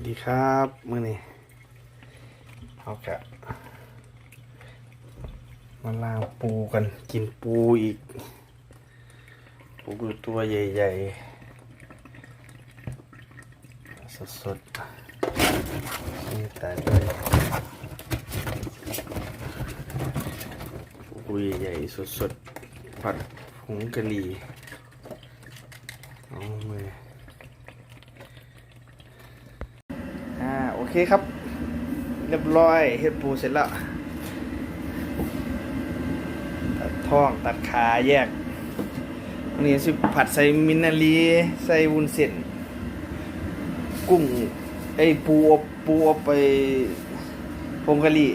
วัสดีครับมื่อนี้เอากะมาล่างปูกันกินปูอีก ปูตัวใหญ่ๆ สดๆนี่ตายเลยปูใหญ่ๆสดๆผัดผงกะหรี่เอามืออ่าโอ เคครับ เรียบร้อยเฮ็ดปูเสร็จแล้ว ตัดท้องตัดขาแยกอันนี้สิผัดใส่มินาลีใส่วุ้นเส้นกุ้งไอ้ปูอบปูอบไปพงกะหรี่